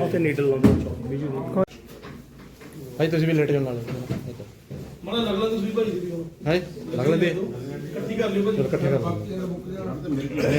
ਉੱਥੇ ਨੀਡਲ ਲਾਉਂਦੇ ਬੀਜੂ ਭਾਈ ਤੁਸੀਂ ਵੀ ਲੇਟ ਜਾਣ ਨਾਲ। ਮਣਾ ਲੱਗ ਲਾ ਤੁਸੀਂ ਭਾਈ ਹੈ? ਲੱਗ ਲੈਂਦੇ? ਇਕੱਠੀ ਕਰ ਲਿਓ ਭਾਈ। ਇਕੱਠੇ ਕਰ ਦਿੰਦੇ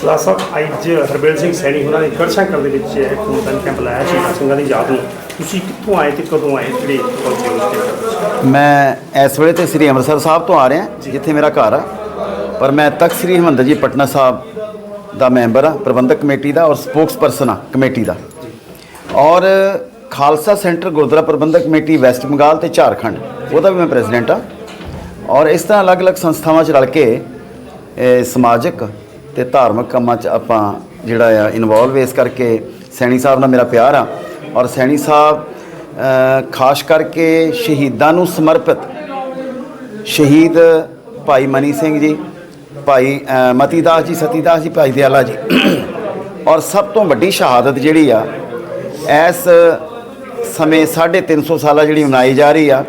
ਸਲਾਹ ਸਾਹਿਬ ਅੱਜ ਹਰਬੇਲ ਸਿੰਘ ਸੈਣੀ ਹੋਰਾਂ ਨੇ ਗੜਸ਼ੰਕਰ ਦੇ ਵਿੱਚ ਇੱਕ ਖੂਨਦਾਨ ਕੈਂਪ ਲਾਇਆ ਸ਼ਹੀਦਾਂ ਸਿੰਘਾਂ ਦੀ ਯਾਦ ਨੂੰ ਤੁਸੀਂ ਕਿੱਥੋਂ ਆਏ ਤੇ ਕਦੋਂ ਆਏ ਕਿਹੜੇ ਪਹੁੰਚੇ ਮੈਂ ਇਸ ਵੇਲੇ ਤੇ ਸ੍ਰੀ ਅੰਮ੍ਰਿਤਸਰ ਸਾਹਿਬ ਤੋਂ ਆ ਰਿਹਾ ਜਿੱਥੇ ਮੇਰਾ ਘਰ ਆ। ਪਰ ਮੈਂ ਤਖਤ ਸ੍ਰੀ ਹਰਿਮੰਦਰ ਜੀ ਪਟਨਾ ਸਾਹਿਬ ਦਾ ਮੈਂਬਰ ਆ ਪ੍ਰਬੰਧਕ ਕਮੇਟੀ ਦਾ ਔਰ ਸਪੋਕਸਪਰਸਨ ਆ ਕਮੇਟੀ ਦਾ। ਔਰ ਖਾਲਸਾ ਸੈਂਟਰ ਗੁਰਦੁਆਰਾ ਪ੍ਰਬੰਧਕ ਕਮੇਟੀ ਵੈਸਟ ਬੰਗਾਲ ਤੇ ਝਾਰਖੰਡ ਉਹਦਾ ਵੀ ਮੈਂ ਪ੍ਰੈਜ਼ੀਡੈਂਟ ਆ। ਔਰ ਇਸ ਤਰ੍ਹਾਂ ਅਲੱਗ-ਅਲੱਗ ਸੰਸਥਾਵਾਂ 'ਚ ਰਲ ਕੇ ਸਮਾਜਿਕ ਤੇ ਧਾਰਮਿਕ ਕੰਮਾਂ 'ਚ ਆਪਾਂ ਜਿਹੜਾ ਆ ਇਨਵੋਲਵ ਇਸ ਕਰਕੇ ਸੈਣੀ ਸਾਹਿਬ ਨਾਲ ਮੇਰਾ ਪਿਆਰ ਆ। ਔਰ ਸੈਣੀ ਸਾਹਿਬ ਖਾਸ ਕਰਕੇ ਸ਼ਹੀਦਾਂ ਨੂੰ ਸਮਰਪਿਤ ਸ਼ਹੀਦ ਭਾਈ ਮਨੀ ਸਿੰਘ ਜੀ ਭਾਈ ਅ, ਮਤੀਦਾਸ ਜੀ ਸਤੀਦਾਸ ਜੀ ਭਾਈ ਦਿਆਲਾ ਜੀ। ਔਰ ਸਭ ਤੋਂ ਵੱਡੀ ਸ਼ਹਾਦਤ ਜਿਹੜੀ ਆ ਇਸ ਸਮੇਂ 350 ਸਾਲਾ ਜਿਹੜੀ ਮਨਾਈ ਜਾ ਰਹੀ ਆ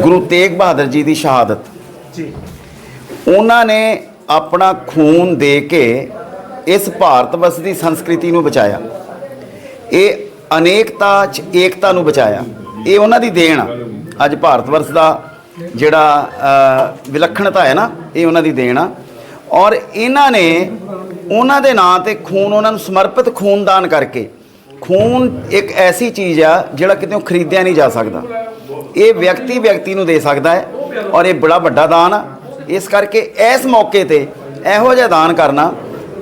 ਗੁਰੂ ਤੇਗ ਬਹਾਦਰ ਜੀ ਦੀ ਸ਼ਹਾਦਤ। ਜੀ। ਉਹਨਾਂ ਨੇ ਆਪਣਾ ਖੂਨ ਦੇ ਕੇ ਇਸ ਭਾਰਤ ਵਰਸ ਦੀ ਸੰਸਕ੍ਰਿਤੀ ਨੂੰ ਬਚਾਇਆ। ਇਹ ਅਨੇਕਤਾ ਚ ਏਕਤਾ ਨੂੰ ਬਚਾਇਆ। ਇਹ ਉਹਨਾਂ ਦੀ ਦੇਣ ਆ। ਅੱਜ ਭਾਰਤ ਵਰਸ ਦਾ ਜਿਹੜਾ ਵਿਲੱਖਣਤਾ ਹੈ ਨਾ, ਇਹ ਉਹਨਾਂ ਦੀ ਦੇਣ ਆ। ਔਰ ਇਹਨਾਂ ਨੇ ਉਹਨਾਂ ਦੇ ਨਾਂ ਤੇ ਖੂਨ, ਉਹਨਾਂ ਨੂੰ ਸਮਰਪਿਤ ਖੂਨਦਾਨ ਕਰਕੇ, ਖੂਨ ਇੱਕ ਐਸੀ ਚੀਜ਼ ਆ ਜਿਹੜਾ ਕਿਤੇ ਖਰੀਦਿਆ ਨਹੀਂ ਜਾ ਸਕਦਾ। ਇਹ ਵਿਅਕਤੀ ਵਿਅਕਤੀ ਨੂੰ ਦੇ ਸਕਦਾ ਹੈ ਔਰ ਇਹ ਬੜਾ ਵੱਡਾ ਦਾਨ ਆ। ਇਸ ਕਰਕੇ ਇਸ ਮੌਕੇ ਤੇ ਇਹੋ ਜਿਹਾ ਦਾਨ ਕਰਨਾ,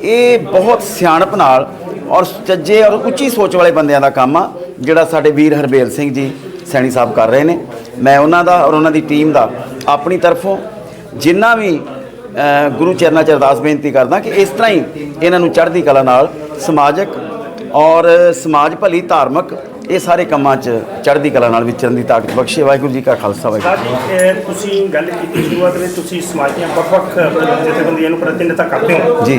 ਇਹ ਬਹੁਤ ਸਿਆਣਪ ਨਾਲ ਔਰ ਸੱਚੇ ਔਰ ਉੱਚੀ ਸੋਚ ਵਾਲੇ ਬੰਦਿਆਂ ਦਾ ਕੰਮ ਆ, ਜਿਹੜਾ ਸਾਡੇ ਵੀਰ ਹਰਬੇਲ ਸਿੰਘ ਜੀ ਸੈਣੀ ਸਾਹਿਬ ਕਰ ਰਹੇ ਨੇ। ਮੈਂ ਉਹਨਾਂ ਦਾ ਔਰ ਉਹਨਾਂ ਦੀ ਟੀਮ ਦਾ ਆਪਣੀ ਤਰਫੋਂ ਜਿੰਨਾ ਵੀ ਗੁਰੂ ਚਰਨਾਂ 'ਚ ਅਰਦਾਸ ਬੇਨਤੀ ਕਰਦਾ ਕਿ ਇਸ ਤਰ੍ਹਾਂ ਹੀ ਇਹਨਾਂ ਨੂੰ ਚੜ੍ਹਦੀ ਕਲਾ ਨਾਲ ਸਮਾਜਿਕ ਔਰ ਸਮਾਜ ਭਲੀ ਧਾਰਮਿਕ ਇਹ ਸਾਰੇ ਕੰਮਾਂ 'ਚ ਚੜ੍ਹਦੀ ਕਲਾ ਨਾਲ ਵਿਚਰਨ ਦੀ ਤਾਕਤ ਬਖਸ਼ੇ। ਵਾਹਿਗੁਰੂ ਜੀ ਕਾ ਖਾਲਸਾ ਵਾਹਿਗੁਰੂ ਇਹ ਤੁਸੀਂ ਗੱਲ ਕੀਤੀ ਸ਼ੁਰੂਆਤ ਵਿੱਚ ਤੁਸੀਂ ਸਮਾਜ ਦੀਆਂ ਵੱਖ-ਵੱਖ ਜਥੇਬੰਦੀਆਂ ਨੂੰ ਪ੍ਰਤੀਨਿਧਤਾ ਕਰਦੇ ਹੋ। ਜੀ।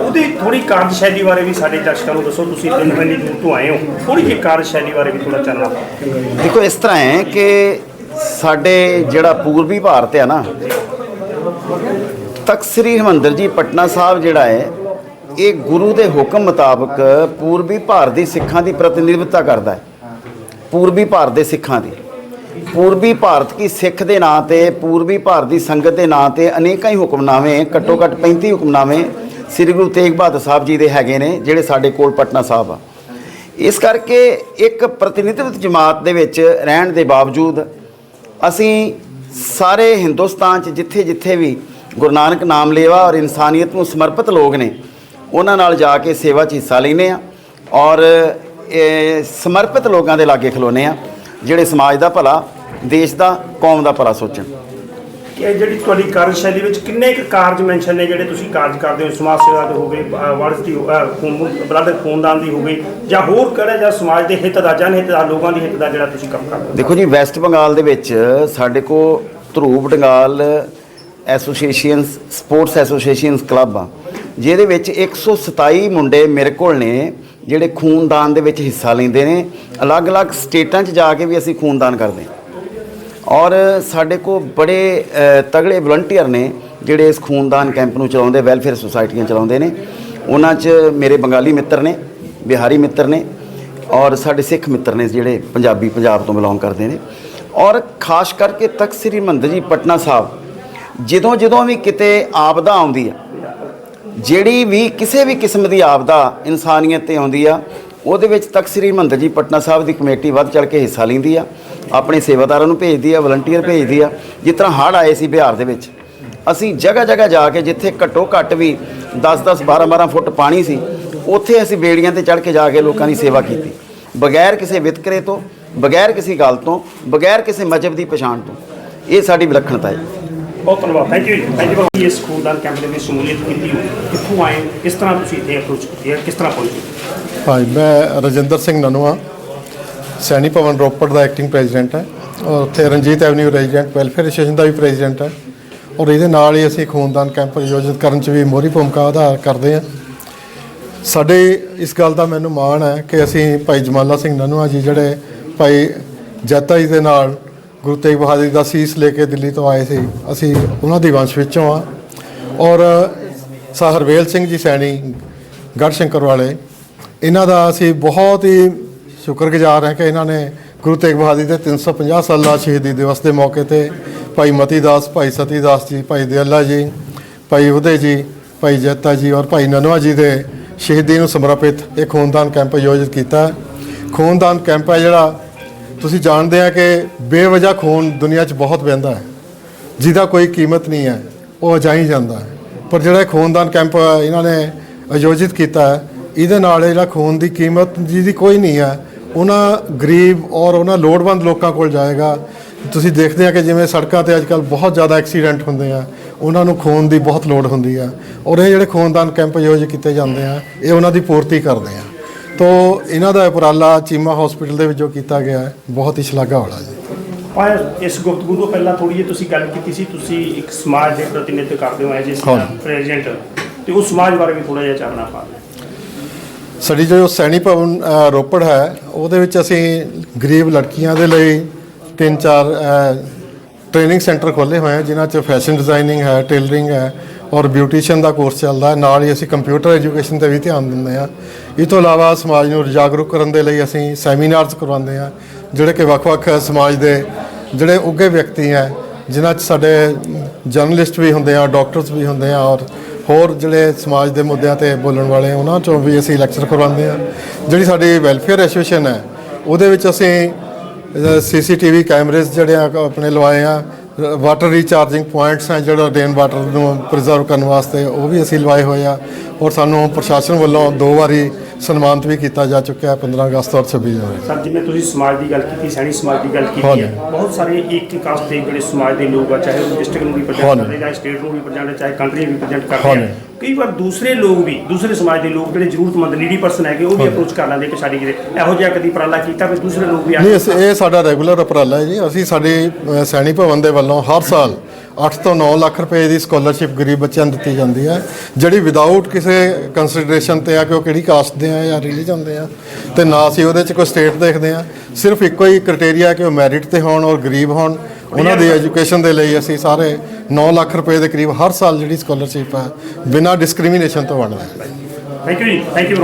ਉਹਦੀ ਥੋੜੀ ਕਾਰਜਸ਼ੈਲੀ ਬਾਰੇ ਵੀ ਸਾਡੇ ਦਰਸ਼ਕਾਂ ਨੂੰ ਦੱਸੋ ਤੁਸੀਂ ਦਿਨ ਬੰਦੀ ਦੂਰ ਤੋਂ ਆਏ ਹੋ। ਥੋੜੀ ਜਿਹੀ ਕਾਰਜਸ਼ੈਲੀ ਬਾਰੇ ਵੀ ਥੋੜਾ ਚਾਨਣਾ ਦੇਖੋ ਇਸ ਤਰ੍ਹਾਂ ਹੈ ਕਿ ਸਾਡੇ ਜਿਹੜਾ ਪੂਰਬੀ ਭਾਰਤ ਹੈ ਨਾ ਤਖਤ ਸ੍ਰੀ ਹਰਿਮੰਦਰ ਜੀ ਪਟਨਾ ਸਾਹਿਬ ਜਿਹੜਾ ਹੈ ਇਹ ਗੁਰੂ ਦੇ ਹੁਕਮ ਮੁਤਾਬਕ ਪੂਰਬੀ ਭਾਰਤ ਦੀ ਸਿੱਖਾਂ ਦੀ ਪ੍ਰਤੀਨਿਧਤਾ ਕਰਦਾ ਹੈ। ਪੂਰਬੀ ਭਾਰਤ ਦੇ ਸਿੱਖਾਂ ਦੀ। ਪੂਰਬੀ ਭਾਰਤ ਕੀ ਸਿੱਖ ਦੇ ਨਾਂ ਤੇ, ਪੂਰਬੀ ਭਾਰਤ ਦੀ ਸੰਗਤ ਦੇ ਨਾਂ ਤੇ ਅਨੇਕਾਂ ਹੀ ਹੁਕਮਨਾਮੇ ਘੱਟੋ ਘੱਟ 35 ਹੁਕਮਨਾਮੇ ਸ੍ਰੀ ਗੁਰੂ ਤੇਗ ਬਹਾਦਰ ਸਾਹਿਬ ਜੀ ਦੇ ਹੈਗੇ ਨੇ, ਜਿਹੜੇ ਸਾਡੇ ਕੋਲ ਪਟਨਾ ਸਾਹਿਬ ਆ। ਇਸ ਕਰਕੇ ਇੱਕ ਪ੍ਰਤੀਨਿਧਿਤ ਜਮਾਤ ਦੇ ਵਿੱਚ ਰਹਿਣ ਦੇ ਬਾਵਜੂਦ ਅਸੀਂ ਸਾਰੇ ਹਿੰਦੁਸਤਾਨ 'ਚ ਜਿੱਥੇ ਜਿੱਥੇ ਵੀ ਗੁਰੂ ਨਾਨਕ ਨਾਮ ਲੇਵਾ ਔਰ ਇਨਸਾਨੀਅਤ ਨੂੰ ਸਮਰਪਿਤ ਲੋਕ ਨੇ ਉਹਨਾਂ ਨਾਲ ਜਾ ਕੇ ਸੇਵਾ 'ਚ ਹਿੱਸਾ ਲੈਨੇ ਆ ਔਰ ਇਹ ਸਮਰਪਿਤ ਲੋਕਾਂ ਦੇ ਲਾਗੇ ਖਲੋਨੇ ਆ ਜਿਹੜੇ ਸਮਾਜ ਦਾ ਭਲਾ ਦੇਸ਼ ਦਾ ਕੌਮ ਦਾ ਭਲਾ ਸੋਚਣ। ਕਿ ਇਹ ਜਿਹੜੀ ਤੁਹਾਡੀ ਕਾਰਜਸ਼ੈਲੀ ਵਿੱਚ ਕਿੰਨੇ ਕੁ ਕਾਰਜ ਮੈਂਸ਼ਨ ਨੇ ਜਿਹੜੇ ਤੁਸੀਂ ਕਾਰਜ ਕਰਦੇ ਹੋ? ਸਮਾਜ ਸੇਵਾ ਦੇ ਹੋ ਗਏ ਵਰਸ ਦੀ ਬ੍ਰਦਰ ਖੂਨਦਾਨ ਦੀ ਹੋ ਗਈ ਜਾਂ ਹੋਰ ਕਿਹੜਾ ਜਾਂ ਸਮਾਜ ਦੇ ਹਿੱਤ ਦਾ ਜਨ ਹਿੱਤ ਦਾ ਲੋਕਾਂ ਦੀ ਹਿੱਤ ਦਾ ਜਿਹੜਾ ਤੁਸੀਂ ਕੰਮ ਕਰਦੇ ਹੋ? ਦੇਖੋ ਜੀ ਵੈਸਟ ਬੰਗਾਲ ਦੇ ਵਿੱਚ ਸਾਡੇ ਕੋ ਧਰੂਪ ਡੰਗਾਲ ਐਸੋਸੀਏਸ਼ਨ ਸਪੋਰਟਸ ਐਸੋਸੀਏਸ਼ਨਸ ਕਲੱਬ ਆ। ਜਿਹਦੇ ਵਿੱਚ 127 ਮੁੰਡੇ ਮੇਰੇ ਕੋਲ ਨੇ, ਜਿਹੜੇ ਖੂਨਦਾਨ ਦੇ ਵਿੱਚ ਹਿੱਸਾ ਲੈਂਦੇ ਨੇ। ਅਲੱਗ-ਅਲੱਗ ਸਟੇਟਾਂ 'ਚ ਜਾ ਕੇ ਵੀ ਅਸੀਂ ਖੂਨਦਾਨ ਕਰਦੇ ਹਾਂ। ਔਰ ਸਾਡੇ ਕੋਲ ਬੜੇ ਤਗੜੇ ਵਲੰਟੀਅਰ ਨੇ, ਜਿਹੜੇ ਇਸ ਖੂਨਦਾਨ ਕੈਂਪ ਨੂੰ ਚਲਾਉਂਦੇ, ਵੈਲਫੇਅਰ ਸੁਸਾਇਟੀਆਂ ਚਲਾਉਂਦੇ ਨੇ। ਉਹਨਾਂ 'ਚ ਮੇਰੇ ਬੰਗਾਲੀ ਮਿੱਤਰ ਨੇ, ਬਿਹਾਰੀ ਮਿੱਤਰ ਨੇ, ਔਰ ਸਾਡੇ ਸਿੱਖ ਮਿੱਤਰ ਨੇ ਜਿਹੜੇ ਪੰਜਾਬੀ, ਪੰਜਾਬ ਤੋਂ ਬਿਲੋਂਗ ਕਰਦੇ ਨੇ। ਔਰ ਖਾਸ ਕਰਕੇ ਤਖਤ ਸ੍ਰੀ ਹਰਿਮੰਦਰ ਜੀ, ਪਟਨਾ ਸਾਹਿਬ ਜਦੋਂ ਜਦੋਂ ਵੀ ਕਿਤੇ ਆਪਦਾ ਆਉਂਦੀ ਆ ਜਿਹੜੀ ਵੀ ਕਿਸੇ ਵੀ ਕਿਸਮ ਦੀ ਆਪਦਾ ਇਨਸਾਨੀਅਤ ਤੇ ਆਉਂਦੀ ਆ, ਉਹਦੇ ਵਿੱਚ ਤਖਤ ਸ੍ਰੀ ਹਰਿਮੰਦਰ ਜੀ ਪਟਨਾ ਸਾਹਿਬ ਦੀ ਕਮੇਟੀ ਵੱਧ ਚੜ ਕੇ ਹਿੱਸਾ ਲੈਂਦੀ ਆ, ਆਪਣੇ ਸੇਵਾਦਾਰਾਂ ਨੂੰ ਭੇਜਦੀ ਆ ਵਲੰਟੀਅਰ ਭੇਜਦੀ ਆ, ਜਿਸ ਤਰ੍ਹਾਂ ਹੜ੍ਹ ਆਏ ਸੀ ਬਿਹਾਰ ਦੇ ਵਿੱਚ। ਅਸੀਂ ਜਗ੍ਹਾ ਜਗ੍ਹਾ ਜਾ ਕੇ ਜਿੱਥੇ ਘੱਟੋ ਘੱਟ ਵੀ 10 10 12 12 ਫੁੱਟ ਪਾਣੀ ਸੀ, ਉੱਥੇ ਅਸੀਂ ਬੇੜੀਆਂ ਤੇ ਚੜ ਕੇ ਜਾ ਕੇ ਲੋਕਾਂ ਦੀ ਸੇਵਾ ਕੀਤੀ। ਬਗੈਰ ਕਿਸੇ ਵਿਤਕਰੇ ਤੋਂ, ਬਗੈਰ ਕਿਸੇ ਗੱਲ ਤੋਂ, ਬਗੈਰ ਕਿਸੇ ਮਜ਼ਹਬ ਦੀ ਪਛਾਣ ਤੋਂ, ਇਹ ਸਾਡੀ ਵਿਲੱਖਣਤਾ ਹੈ। ਬਹੁਤ ਧੰਨਵਾਦ। Thank you thank you for ਇਸ ਖੂਨਦਾਨ ਕੈਂਪ ਦੇ ਵਿੱਚ ਸ਼ਮੂਲੀਅਤ ਕੀਤੀ ਕਿੱਥੋਂ ਆਏ ਕਿਸ ਤਰ੍ਹਾਂ ਤੁਸੀਂ ਇੱਥੇ ਅਪਰੋਚ ਕੀਤੀ ਹੈ? ਕਿਸ ਤਰ੍ਹਾਂ ਪਹੁੰਚੇ ਹਾਂਜੀ ਮੈਂ ਰਜਿੰਦਰ ਸਿੰਘ ਨਨੂਆ। ਸੈਣੀ ਭਵਨ ਰੋਪੜ ਦਾ ਐਕਟਿੰਗ ਪ੍ਰੈਜ਼ੀਡੈਂਟ ਹੈ। ਔਰ ਉੱਥੇ Ranjit avenue resident welfare association ਦਾ ਵੀ ਪ੍ਰੈਜ਼ੀਡੈਂਟ ਹੈ। ਔਰ ਇਹਦੇ ਨਾਲ ਹੀ ਅਸੀਂ ਖੂਨਦਾਨ ਕੈਂਪ ਆਯੋਜਿਤ ਕਰਨ 'ਚ ਵੀ ਮੋਹਰੀ ਭੂਮਿਕਾ ਅਦਾ ਕਰਦੇ ਹਾਂ। ਸਾਡੇ ਇਸ ਗੱਲ ਦਾ ਮੈਨੂੰ ਮਾਣ ਹੈ ਕਿ ਅਸੀਂ ਭਾਈ ਜਮਾਲਾ ਸਿੰਘ ਨਨੂਆ ਜੀ ਜਿਹੜੇ ਭਾਈ ਜੱਤਾ ਜੀ ਦੇ ਨਾਲ ਗੁਰੂ ਤੇਗ ਬਹਾਦਰ ਦਾ ਸੀਸ ਲੈ ਕੇ ਦਿੱਲੀ ਤੋਂ ਆਏ ਸੀ। ਅਸੀਂ ਉਹਨਾਂ ਦੀ ਵੰਸ਼ ਵਿੱਚੋਂ ਆ। ਔਰ ਸਾ ਸਿੰਘ ਜੀ ਸੈਣੀ, ਗੜਸ਼ੰਕਰ ਵਾਲੇ, ਇਹਨਾਂ ਦਾ ਅਸੀਂ ਬਹੁਤ ਹੀ ਸ਼ੁਕਰਗੁਜ਼ਾਰ ਹਾਂ ਕਿ ਇਹਨਾਂ ਨੇ ਗੁਰੂ ਤੇਗ ਬਹਾਦਰ ਦੇ 350 ਸਾਲਾ ਸ਼ਹੀਦੀ ਦਿਵਸ ਦੇ ਮੌਕੇ ਤੇ ਭਾਈ ਮਤੀ ਦਾਸ, ਭਾਈ ਸਤੀ ਦਾਸ ਜੀ, ਭਾਈ ਦਿਆਲਾ ਜੀ, ਭਾਈ ਉਦੇ ਜੀ, ਭਾਈ ਜੱਤਾ ਜੀ ਔਰ ਭਾਈ ਨਨਵਾ ਜੀ ਦੇ ਸ਼ਹੀਦੀ ਨੂੰ ਸਮਰਪਿਤ ਇਹ ਖੂਨਦਾਨ ਕੈਂਪ ਆਯੋਜਿਤ ਕੀਤਾ। ਖੂਨਦਾਨ ਕੈਂਪ ਹੈ ਜਿਹੜਾ ਤੁਸੀਂ ਜਾਣਦੇ ਆ ਕਿ ਬੇਵਜ੍ਹਾ ਖੂਨ ਦੁਨੀਆ 'ਚ ਬਹੁਤ ਵਹਿੰਦਾ ਹੈ। ਜਿਹਦਾ ਕੋਈ ਕੀਮਤ ਨਹੀਂ ਹੈ, ਉਹ ਅਜਾਈ ਜਾਂਦਾ ਹੈ। ਪਰ ਜਿਹੜਾ ਇਹ ਖੂਨਦਾਨ ਕੈਂਪ, ਇਹਨਾਂ ਨੇ ਆਯੋਜਿਤ ਕੀਤਾ ਹੈ, ਇਹਦੇ ਨਾਲ ਜਿਹੜਾ ਖੂਨ ਦੀ ਕੀਮਤ ਜਿਹਦੀ ਕੋਈ ਨਹੀਂ ਹੈ, ਉਹਨਾਂ ਗਰੀਬ ਔਰ ਉਹਨਾਂ ਲੋੜਵੰਦ ਲੋਕਾਂ ਕੋਲ ਜਾਏਗਾ। ਤੁਸੀਂ ਦੇਖਦੇ ਆ ਕਿ ਜਿਵੇਂ ਸੜਕਾਂ ਤੇ ਅੱਜਕੱਲ ਬਹੁਤ ਜ਼ਿਆਦਾ ਐਕਸੀਡੈਂਟ ਹੁੰਦੇ ਆ, ਉਹਨਾਂ ਨੂੰ ਖੂਨ ਦੀ ਬਹੁਤ ਲੋੜ ਹੁੰਦੀ ਆ। ਔਰ ਇਹ ਜਿਹੜੇ ਖੂਨਦਾਨ ਕੈਂਪ ਆਯੋਜਿਤ ਕੀਤੇ ਜਾਂਦੇ ਆ, ਇਹ ਉਹਨਾਂ ਦੀ ਪੂਰਤੀ ਕਰਦੇ ਆ। ਤੋ ਇਹਨਾਂ ਦਾ ਉਪਰਾਲਾ ਚੀਮਾ ਹਸਪੀਟਲ ਦੇ ਵਿੱਚੋਂ ਕੀਤਾ ਗਿਆ ਹੈ। ਬਹੁਤ ਹੀ ਸ਼ਲਾਘਾ ਵਾਲਾ ਜੀ। ਪਰ ਇਸ ਗੁਫ਼ਤਗੂ ਤੋਂ ਪਹਿਲਾਂ ਥੋੜੀ ਜਿਹੀ ਤੁਸੀਂ ਗੱਲ ਕੀਤੀ ਸੀ ਤੁਸੀਂ ਇੱਕ ਸਮਾਜ ਦੇ ਪ੍ਰਤੀਨਿਧ ਕਰਦੇ ਹੋ ਐਜ ਹਾਂ। ਪ੍ਰੈਜ਼ੀਡੈਂਟ ਤੇ ਉਸ ਸਮਾਜ ਬਾਰੇ ਵੀ ਥੋੜਾ ਜਿਹਾ ਚਾਨਣਾ ਪਾ ਸਾਡੀ ਜੋ ਸੈਣੀ ਭਵਨ ਰੋਪੜ ਹੈ ਉਹਦੇ ਵਿੱਚ ਅਸੀਂ ਗਰੀਬ ਲੜਕੀਆਂ ਦੇ ਲਈ ਤਿੰਨ ਚਾਰ ਟ੍ਰੇਨਿੰਗ ਸੈਂਟਰ ਖੋਲ੍ਹੇ ਹੋਏ ਆ ਜਿਨ੍ਹਾਂ 'ਚ ਫੈਸ਼ਨ ਡਿਜ਼ਾਈਨਿੰਗ ਹੈ ਟੇਲਰਿੰਗ ਹੈ ਔਰ ਬਿਊਟੀਸ਼ੀਅਨ ਦਾ ਕੋਰਸ ਚੱਲਦਾ ਹੈ। ਨਾਲ ਹੀ ਅਸੀਂ ਕੰਪਿਊਟਰ ਐਜੂਕੇਸ਼ਨ ਤੇ ਵੀ ਧਿਆਨ ਦਿੰਦੇ ਆ ਇਹ ਤੋਂ ਇਲਾਵਾ ਸਮਾਜ ਨੂੰ ਜਾਗਰੂਕ ਕਰਨ ਦੇ ਲਈ ਅਸੀਂ ਸੈਮੀਨਾਰਸ ਕਰਵਾਉਂਦੇ ਆ ਜਿਹੜੇ ਕਿ ਵੱਖ-ਵੱਖ ਸਮਾਜ ਦੇ ਜਿਹੜੇ ਉੱਘੇ ਵਿਅਕਤੀ ਹੈ, ਜਿਨ੍ਹਾਂ 'ਚ ਸਾਡੇ ਜਰਨਲਿਸਟ ਵੀ ਹੁੰਦੇ ਆ ਡਾਕਟਰਸ ਵੀ ਹੁੰਦੇ ਆ ਔਰ ਹੋਰ ਜਿਹੜੇ ਸਮਾਜ ਦੇ ਮੁੱਦਿਆਂ ਤੇ ਬੋਲਣ ਵਾਲੇ ਉਹਨਾਂ ਚੋਂ ਵੀ ਅਸੀਂ ਲੈਕਚਰ ਕਰਵਾਉਂਦੇ ਆ ਜਿਹੜੀ ਸਾਡੀ ਵੈਲਫੇਅਰ ਐਸੋਸੀਏਸ਼ਨ ਹੈ, ਉਹਦੇ ਵਿੱਚ ਅਸੀਂ ਸੀਸੀਟੀਵੀ ਕੈਮਰੇਜ਼ ਜਿਹੜੇ ਆ, ਆਪਣੇ ਲਵਾਏ ਆ। ਵਾਟਰ ਰੀਚਾਰਜਿੰਗ ਪੁਆਇੰਟਸ ਹੈ ਜਿਹੜਾ ਰੇਨ ਵਾਟਰ ਨੂੰ ਪ੍ਰੀਜ਼ਰਵ ਕਰਨ ਵਾਸਤੇ ਉਹ ਵੀ ਅਸੀਂ ਲਵਾਏ ਹੋਏ ਆ ਔਰ ਸਾਨੂੰ ਪ੍ਰਸ਼ਾਸਨ ਵੱਲੋਂ ਦੋ ਵਾਰੀ ਸਨਮਾਨਿਤ ਵੀ ਕੀਤਾ ਜਾ ਚੁੱਕਿਆ ਹੈ 15 ਅਗਸਤ ਔਰ 26 ਜਨਵਰੀ ਸਰ ਜਿਵੇਂ ਤੁਸੀਂ ਸਮਾਜ ਦੀ ਗੱਲ ਕੀਤੀ ਸੈਣੀ ਸਮਾਜ ਦੀ ਗੱਲ ਕੀਤੀ। ਹੈ ਬਹੁਤ ਸਾਰੇ ਇੱਕ ਇੱਕ ਕਾਸਟ ਦੇ ਜਿਹੜੇ ਸਮਾਜ ਦੇ ਲੋਕ ਆ ਚਾਹੇ ਉਹ ਡਿਸਟ੍ਰਿਕਟ ਨੂੰ ਰਿਪਰੈਜ਼ੈਂਟ। ਕਰਦੇ ਜਾਂ ਸਟੇਟ ਨੂੰ ਰਿਪਰੈਜ਼ੈਂਟ ਚਾਹੇ ਕੰਟਰੀ ਨੂੰ ਰਿਪਰੈਜ਼ੈਂਟ ਕਰਦੇ। ਆ ਕਈ ਵਾਰ ਦੂਸਰੇ ਲੋਕ ਵੀ ਦੂਸਰੇ ਸਮਾਜ ਦੇ ਲੋਕ ਜਿਹੜੇ ਜ਼ਰੂਰਤਮੰਦ ਨੀਡੀ ਪਰਸਨ ਹੈਗੇ ਉਹ ਵੀ ਅਪਰੋਚ ਕਰ ਲੈਂਦੇ ਕਿ ਸਾਡੀ ਕਿਤੇ ਇਹੋ ਜਿਹਾ ਕਦੀ ਉਪਰਾਲਾ ਕੀਤਾ ਵੀ ਦੂਸਰੇ ਲੋਕ ਵੀ ਆ ਨਹੀਂ ਇਹ ਸਾਡਾ ਰੈਗੂਲਰ ਉਪਰਾਲਾ ਹੈ ਜੀ ਅਸੀਂ ਸਾਡੇ ਸੈਣੀ ਭਵਨ ਦੇ ਵੱਲੋਂ ਹਰ ਸਾਲ 8 ਤੋਂ 9 ਲੱਖ ਰੁਪਏ ਦੀ ਸਕਾਲਰਸ਼ਿਪ ਗਰੀਬ ਬੱਚਿਆਂ ਨੂੰ ਦਿੱਤੀ ਜਾਂਦੀ ਹੈ, ਜਿਹੜੀ ਵਿਦਆਊਟ ਕਿਸੇ ਕੰਸੀਡਰੇਸ਼ਨ ਤੇ ਆ ਕਿ ਉਹ ਕਿਹੜੀ ਕਾਸਟ ਦੇ ਆ ਜਾਂ ਰਿਲੀਜਨ ਦੇ ਆ, ਤੇ ਨਾ ਅਸੀਂ ਉਹਦੇ 'ਚ ਕੋਈ ਸਟੇਟ ਦੇਖਦੇ ਆ ਸਿਰਫ ਇੱਕੋ ਹੀ ਕ੍ਰਾਈਟੇਰੀਆ ਕਿ ਉਹ ਮੈਰਿਟ ਤੇ ਹੋਣ ਔਰ ਗਰੀਬ ਹੋਣ। ਉਹਨਾਂ ਦੀ ਐਜੂਕੇਸ਼ਨ ਦੇ ਲਈ ਅਸੀਂ ਸਾਰੇ 9 ਲੱਖ ਰੁਪਏ ਦੇ ਕਰੀਬ ਹਰ ਸਾਲ ਜਿਹੜੀ ਸਕਾਲਰਸ਼ਿਪ ਹੈ ਬਿਨਾਂ ਡਿਸਕ੍ਰਿਮੀਨੇਸ਼ਨ ਤੋਂ ਵੰਡਦੇ ਹਾਂ। Thank you thank you